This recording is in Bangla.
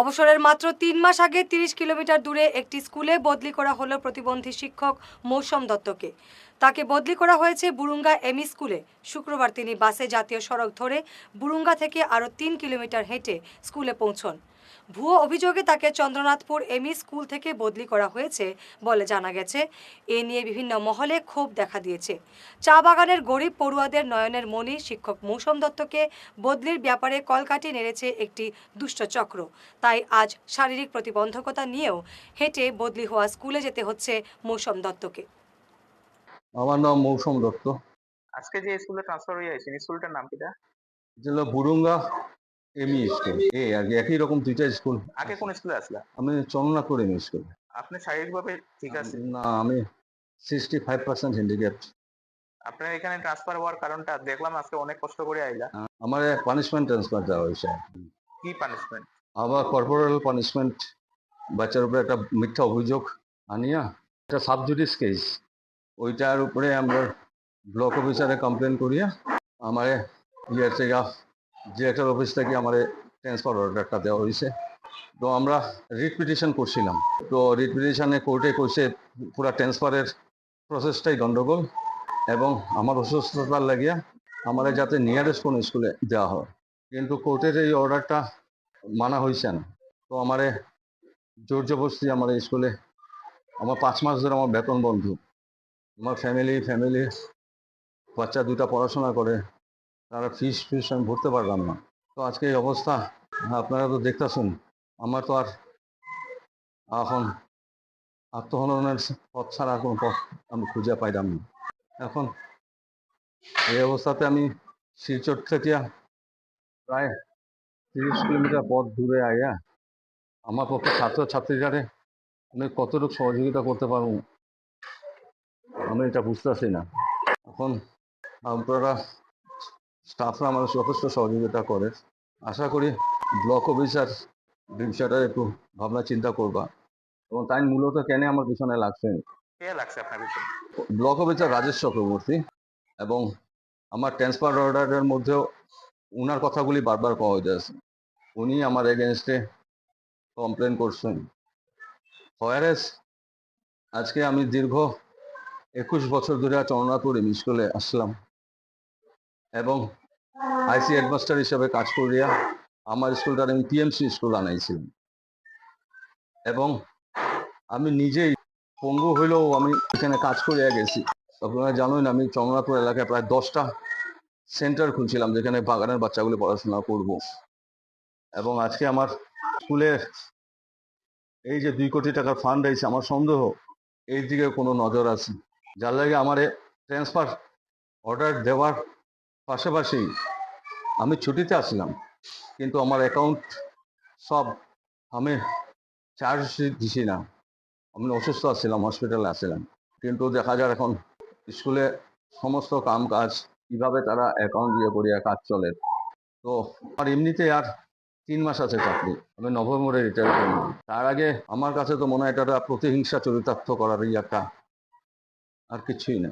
অবসরের মাত্র তিন মাস আগে তিরিশ কিলোমিটার দূরে একটি স্কুলে বদলি করা হলো প্রতিবন্ধী শিক্ষক মৌসম দত্তকে। তাকে বদলি করা হয়েছে বুরুঙ্গা এমই স্কুলে। শুক্রবার তিনি বাসে জাতীয় সড়ক ধরে বুরুঙ্গা থেকে আরও তিন কিলোমিটার হেঁটে স্কুলে পৌঁছন। ভুয়ো অভিযোগে তাকে চন্দ্রনাথপুর এমই স্কুল থেকে বদলি করা হয়েছে বলে জানা গেছে। এ নিয়ে বিভিন্ন মহলে ক্ষোভ দেখা দিয়েছে। চা বাগানের গরিব পড়ুয়াদের নয়নের মণি শিক্ষক মৌসম দত্তকে বদলির ব্যাপারে কলকাঠি নেড়েছে একটি দুষ্ট চক্র। তাই আজ শারীরিক প্রতিবন্ধকতা নিয়েও হেঁটে বদলি হওয়া স্কুলে যেতে হচ্ছে মৌসম দত্তকে। আমার নাম মৌসুম দত্ত। আজকে যে স্কুলে ট্রান্সফার হয়ে আছেন স্কুলটার নাম কিটা যেটা বুরুঙ্গা। এমই স্কুল এই আর কি একই রকম দুইটা স্কুল আগে কোন স্কুলে আসলা? আমি চন্দ্রনাথপুর এমই স্কুল আপনি শারীরিকভাবে ঠিক আছে না আমি সিক্সটি ফাইভ পার্সেন্ট হ্যান্ডিক্যাপ আপনার এখানে ট্রান্সফার হওয়ার কারণটা দেখলাম আজকে অনেক কষ্ট করে আইলা। আমার পানিশমেন্ট ট্রান্সফার দেওয়া হয়েছে। কি পানিশমেন্ট আবার কর্পোরাল পানিশমেন্ট বাচ্চার উপরে একটা মিথ্যা অভিযোগ আনিয়া একটা সাবজুডিস কেস ওইটার উপরে আমরা ব্লক অফিসারে কমপ্লেন করিয়া আমারে ইয়ে থেকে ডিরেক্টর অফিস থেকে আমার ট্রান্সফার অর্ডারটা দেওয়া হয়েছে। তো আমরা রিট পিটিশন করছিলাম। তো রিট পিটিশনে কোর্টে কইছে, পুরা ট্রান্সফারের প্রসেসটাই গন্ডগোল এবং আমার অসুস্থতার লাগিয়া আমার যাতে নিয়ারেস্ট কোনো স্কুলে দেওয়া হয়। কিন্তু কোর্টের এই অর্ডারটা মানা হয়েছে না। তো আমারে জোর জবরদস্তি আমার স্কুলে আমার পাঁচ মাস ধরে আমার বেতন বন্ধ। আমার ফ্যামিলি ফ্যামিলি বাচ্চা দুটা পড়াশোনা করে। তারা ফিস ফিস আমি ভরতে পারলাম না। তো আজকে এই অবস্থা আপনারা তো দেখতেছেন, আমার তো আর এখন আত্মহননের পথ ছাড়া কোনো পথ আমি খুঁজে পাইলাম না। এখন এই অবস্থাতে আমি শিলচর থেকে প্রায় তিরিশ কিলোমিটার পথ দূরে আইয়া আমার পক্ষে ছাত্র ছাত্রীরারে আমি কতটুকু সহযোগিতা করতে পারব, আমি এটা বুঝতেছি না। এখন আপনারা স্টাফরা আমার যথেষ্ট সহযোগিতা করে। আশা করি ব্লক অফিসার বিষয়টা একটু ভাবনা চিন্তা করবা। এবং তাই মূলত কেন আমার পিছনে লাগছে। ব্লক অফিসার রাজেশ চক্রবর্তী এবং আমার ট্রান্সফার অর্ডারের মধ্যেও উনার কথাগুলি বারবার পাওয়া যাচ্ছে। উনি আমার এগেনস্টে কমপ্লেন করছেন। হোয়ারেস আজকে আমি দীর্ঘ একুশ বছর ধরে চন্দ্রনাথপুর এম স্কুলে আসলাম। এবং আইসি হেডমাস্টার হিসেবে কাজ করিয়া আমার স্কুলটার আমি পিএমসি স্কুল আনাইছিলাম। এবং আমি নিজেই পঙ্গু হইলেও আমি এখানে কাজ করিয়া গেছি। আপনারা জানেন আমি চন্দ্রনাথপুর এলাকায় প্রায় দশটা সেন্টার খুলছিলাম যেখানে বাগানের বাচ্চাগুলো পড়াশোনা করব। এবং আজকে আমার স্কুলের এই যে দুই কোটি টাকার ফান্ড হয়েছে আমার সন্দেহ এই দিকে কোনো নজর আছে। যার লাগে আমার ট্রান্সফার অর্ডার দেওয়ার পাশাপাশি আমি ছুটিতে আসলাম, কিন্তু আমার অ্যাকাউন্ট সব আমি চার্জ দিছি না। আমি অসুস্থ আসছিলাম হসপিটালে আসছিলাম কিন্তু দেখা যায় এখন স্কুলে সমস্ত কাম কাজ কীভাবে তারা অ্যাকাউন্ট দিয়ে করিয়া কাজ চলে। তো আর এমনিতে আর তিন মাস আছে চাকরি, আমি নভেম্বরে রিটায়ার করব তার আগে আমার কাছে তো মনে হয় এটা প্রতিহিংসা চরিতার্থ করারই একটা আর কিছুই না।